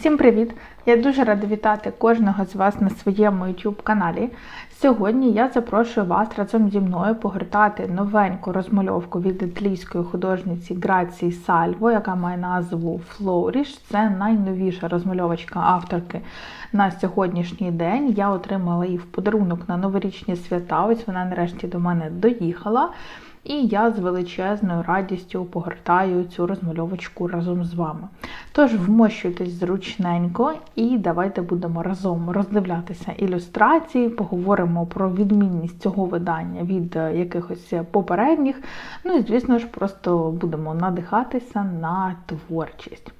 Всім привіт! Я дуже рада вітати кожного з вас на своєму YouTube каналі. Сьогодні я запрошую вас разом зі мною погортати новеньку розмальовку від італійської художниці Грації Сальво, яка має назву Flourish. Це найновіша розмальовочка авторки на сьогоднішній день. Я отримала її в подарунок на новорічні свята. Ось вона нарешті до мене доїхала. І я з величезною радістю погортаю цю розмальовочку разом з вами. Тож вмощуйтесь зручненько і давайте будемо разом роздивлятися ілюстрації, поговоримо про відмінність цього видання від е, якихось попередніх. Ну і, звісно ж, просто будемо надихатися на творчість.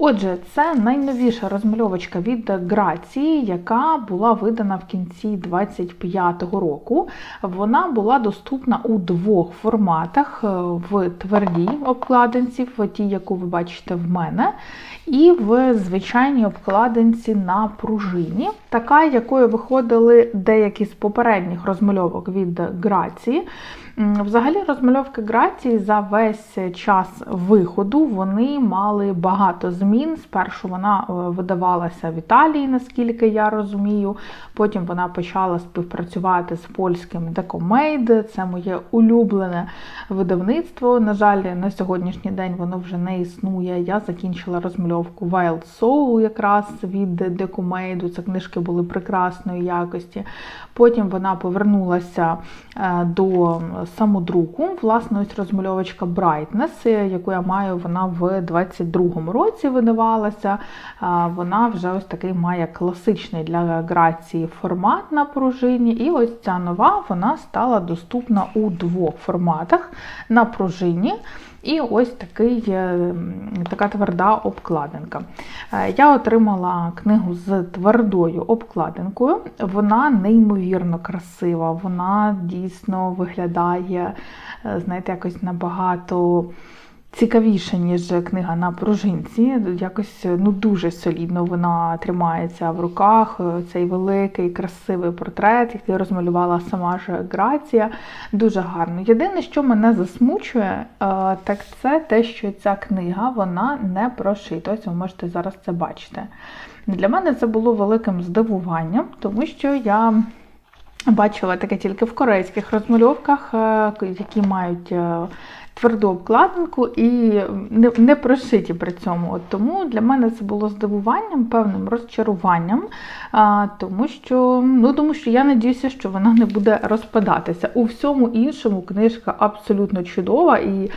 Отже, це найновіша розмальовочка від Грації, яка була видана в кінці 25-го року. Вона була доступна у двох форматах: е, в твердій обкладинці, в тій, яку ви бачите в мене, і в звичайній обкладинці на пружині, така, якою виходили деякі з попередніх розмальовок від Грації. Взагалі, розмальовки Грації за весь час виходу вони мали багато змін. Спершу вона е, видавалася в Італії, наскільки я розумію. Потім вона почала співпрацювати з польським Decomade. Це моє улюблене видавництво. На жаль, на сьогоднішній день воно вже не існує. Я закінчила розмальовку Wild Soul якраз від Decomade. Це книжки були прекрасної якості. Потім вона повернулася е, до самодруку. Власне, ось розмальовочка Brightness, яку я маю, вона в 22-му році видавалася. Вона вже ось такий має класичний для грації формат на пружині. І ось ця нова вона стала доступна у двох форматах на пружині. І ось такий, е, така тверда обкладинка. Е, я отримала книгу з твердою обкладинкою. Вона неймовірно красива, вона дійсно виглядає, е, знаєте, якось набагато цікавіша, ніж книга на пружинці. Якось ну, дуже солідно вона тримається в руках. Цей великий, красивий портрет, який розмалювала сама ж Грація. Дуже гарно. Єдине, що мене засмучує, е, так це те, що ця книга вона не прошита. Ось ви можете зараз це бачити. Для мене це було великим здивуванням, тому що я. Бачила таке тільки в корейських розмальовках, е, які мають е, тверду обкладинку і не не прошиті при цьому. От Тому для мене це було здивуванням, певним розчаруванням, а, тому що ну, тому що я надіюся, що вона не буде розпадатися. У всьому іншому книжка абсолютно чудова, і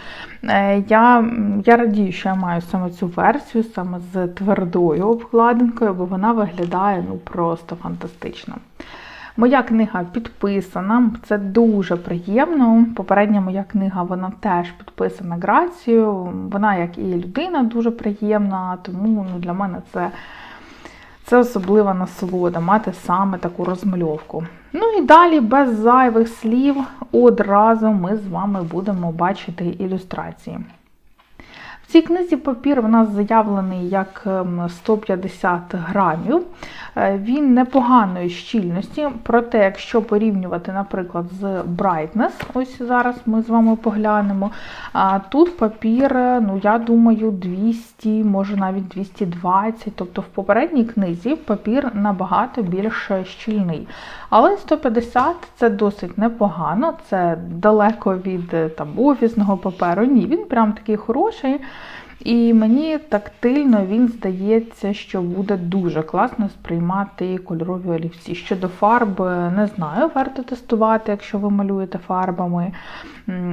е, я я радію, що я маю саме цю версію, саме з твердою обкладинкою, бо вона виглядає ну, просто фантастично. Моя книга підписана, це дуже приємно. Попередня моя книга вона теж підписана Грацією. Вона, як і людина, дуже приємна, тому ну, для мене це це особлива насолода мати саме таку розмальовку. Ну і далі, без зайвих слів, одразу ми з вами будемо бачити ілюстрації. Цій книзі папір у нас заявлений як 150 ем, грамів. Е, він непоганої щільності, проте, якщо порівнювати, наприклад, з Brightness, ось зараз ми з вами поглянемо. Тут папір, ну, я думаю, 200, може навіть 220. Тобто в попередній книзі папір набагато більш щільний. Але 150 це досить непогано, це далеко від там, офісного паперу. Ні, він прям такий хороший. І мені тактильно він здається, що буде дуже класно сприймати кольорові олівці. Щодо фарб, не знаю, варто тестувати, якщо ви малюєте фарбами.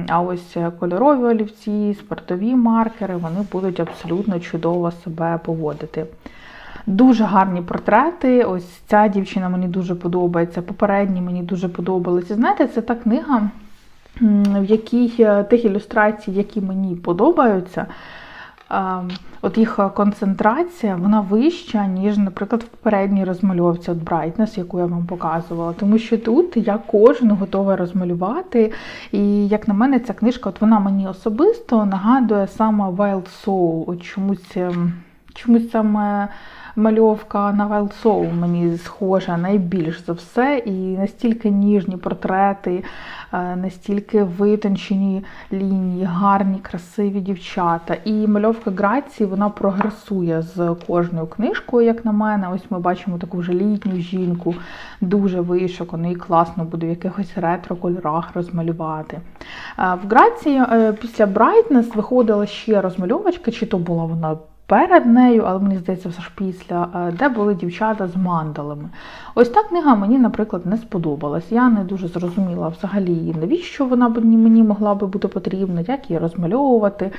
А ось кольорові олівці, спортові маркери, вони будуть абсолютно чудово себе поводити. Дуже гарні портрети. Ось ця дівчина мені дуже подобається. Попередні мені дуже подобалися. Знаєте, це та книга, в якій е, тих ілюстрацій, які мені подобаються. От їх концентрація вона вища, ніж, наприклад, в попередній розмальовці от Brightness, яку я вам показувала. Тому що тут я кожну готова розмалювати. І, як на мене, ця книжка от вона мені особисто нагадує саме Wild Soul. От чомусь ем, чомусь саме мальовка на Soul мені схожа найбільш за все, і настільки ніжні портрети, е, настільки витончені лінії, гарні, красиві дівчата. І мальовка Грації вона прогресує з кожною книжкою, як на мене. Ось ми бачимо таку вже літню жінку, дуже вишукану, і класно буде в якихось ретро-кольорах розмалювати. Е, В Грації е, після Brightness виходила ще розмальовочка, чи то була вона перед нею, але мені здається, все ж після, е, де були дівчата з мандалами. Ось та книга мені, наприклад, не сподобалась. Я не дуже зрозуміла взагалі, навіщо вона б мені могла би бути потрібна, як її розмальовувати.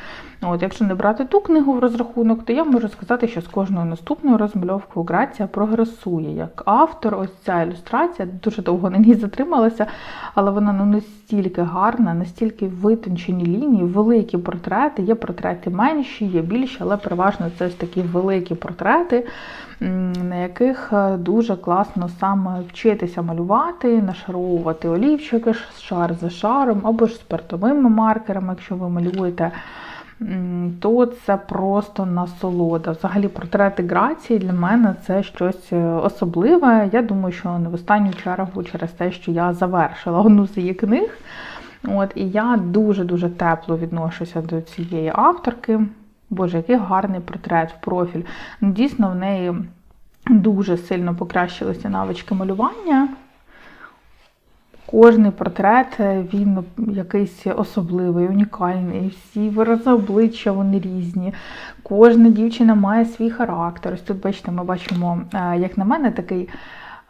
От, якщо не брати ту книгу в розрахунок, то я можу сказати, що з кожною наступною розмальовкою Грація прогресує як автор. Ось ця ілюстрація дуже довго на ній затрималася, але вона ну настільки гарна, настільки витончені лінії, великі портрети. Є портрети менші, є більші, але переважно це ось такі великі портрети, на яких е, дуже класно саме вчитися малювати, нашаровувати олівчики шар за шаром, або ж спиртовими маркерами, якщо ви малюєте. То це просто насолода. Взагалі, портрети Грації для мене це щось е, особливе. Я думаю, що не в останню чергу через те, що я завершила одну з її книг. От, і я дуже-дуже тепло відношуся до цієї авторки. Боже, який гарний портрет в профіль. Ну, Дійсно, в неї дуже сильно покращилися навички малювання. Кожний портрет е, він якийсь особливий, унікальний. Всі вирази обличчя вони різні. Кожна дівчина має свій характер. Ось тут, бачите, ми бачимо, е, як на мене, такий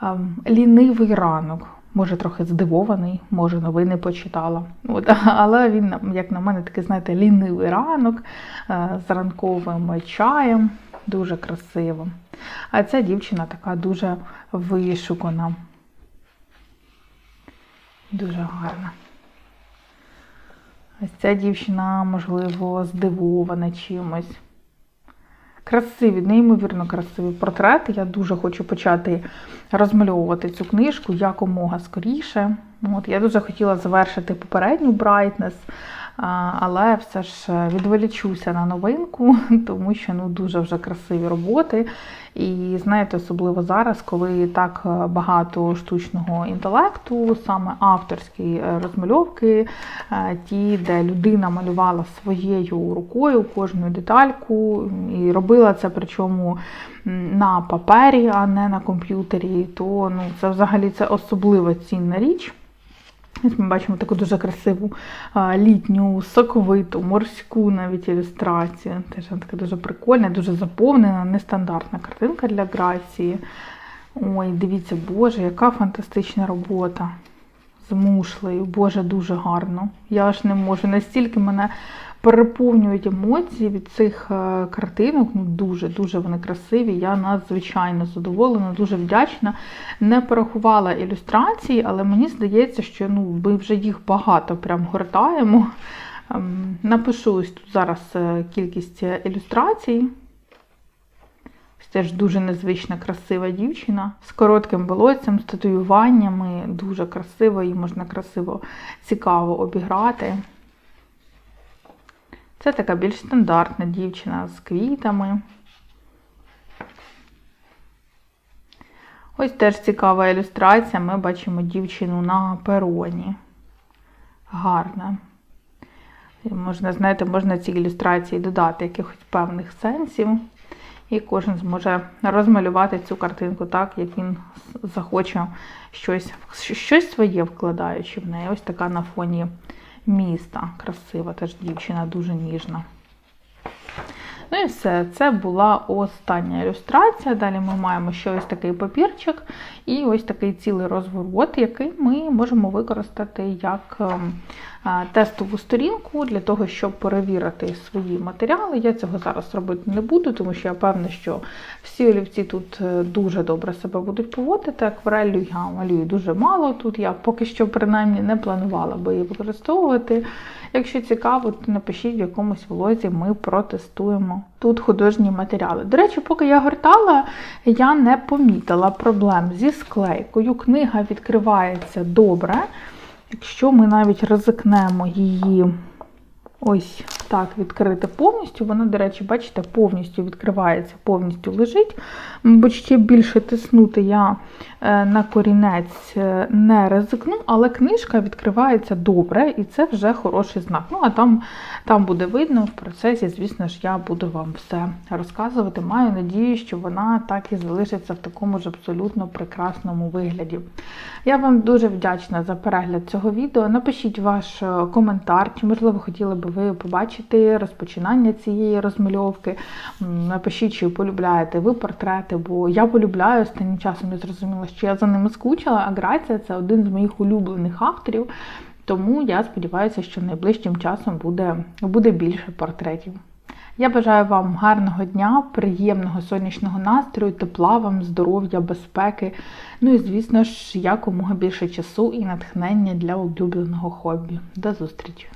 ем, лінивий ранок. Може, трохи здивований, може, новини почитала. От, але він, як на мене, такий, знаєте, лінивий ранок е, з ранковим чаєм. Дуже красиво. А ця дівчина така дуже вишукана. Дуже гарна. Ось ця дівчина, можливо, здивована чимось. Красиві, неймовірно красиві портрети. Я дуже хочу почати розмальовувати цю книжку якомога скоріше. От, я дуже хотіла завершити попередню Brightness, але все ж відволічуся на новинку, тому що ну, дуже вже красиві роботи. І знаєте, особливо зараз, коли так багато штучного інтелекту, саме авторські е, розмальовки, е, ті, де людина малювала своєю рукою кожну детальку і робила це причому на папері, а не на комп'ютері, то ну, це взагалі це особливо цінна річ. Ось ми бачимо таку дуже красиву літню, соковиту, морську навіть ілюстрацію. Теж вона така дуже прикольна, дуже заповнена, нестандартна картинка для грації. Ой, дивіться, Боже, яка фантастична робота. З мушлею, Боже, дуже гарно. Я аж не можу. Настільки мене переповнюють емоції від цих е, картинок. Ну, дуже-дуже вони красиві. Я надзвичайно задоволена, дуже вдячна. Не порахувала ілюстрації, але мені здається, що ну, ми вже їх багато прям гортаємо. Ем, Напишу ось тут зараз е, кількість е, ілюстрацій. Ось Теж дуже незвична, красива дівчина з коротким волоссям, з татуюваннями. Дуже красиво, її можна красиво, цікаво обіграти. Це така більш стандартна дівчина з квітами. Ось теж цікава ілюстрація. Ми бачимо дівчину на пероні. Гарна. Можна, знаєте, можна ці ілюстрації додати якихось певних сенсів. І кожен зможе розмалювати цю картинку так, як він захоче щось, щось своє вкладаючи в неї. Ось така на фоні міста. Красива теж дівчина, дуже ніжна. Ну і все, це була остання ілюстрація. Далі ми маємо ще ось такий папірчик і ось такий цілий розворот, який ми можемо використати як ем, тестову сторінку для того, щоб перевірити свої матеріали. Я цього зараз робити не буду, тому що я певна, що всі олівці тут е, дуже добре себе будуть поводити. Акварелью я малюю дуже мало. Тут я поки що принаймні не планувала би її використовувати. Якщо цікаво, то напишіть в якомусь влозі, ми протестуємо тут художні матеріали. До речі, поки я гортала, я не помітила проблем зі склейкою. Книга відкривається добре. Якщо ми навіть ризикнемо її ось так відкрити повністю. Воно, до речі, бачите, повністю відкривається, повністю лежить. Мабуть, ще більше тиснути я е, на корінець е, не ризикну, але книжка відкривається добре, і це вже хороший знак. Ну, а там, там буде видно в процесі, звісно ж, я буду вам все розказувати. Маю надію, що вона так і залишиться в такому ж абсолютно прекрасному вигляді. Я вам дуже вдячна за перегляд цього відео. Напишіть ваш е, коментар, чи, можливо, хотіли би ви побачити розпочинання цієї розмальовки. Напишіть, чи полюбляєте ви портрети, бо я полюбляю останнім часом. Я зрозуміла, що я за ними скучила, а Грація це один з моїх улюблених авторів. Тому я сподіваюся, що найближчим часом буде, буде більше портретів. Я бажаю вам гарного дня, приємного сонячного настрою, тепла вам, здоров'я, безпеки. Ну і, звісно ж, якомога більше часу і натхнення для улюбленого хобі. До зустрічі!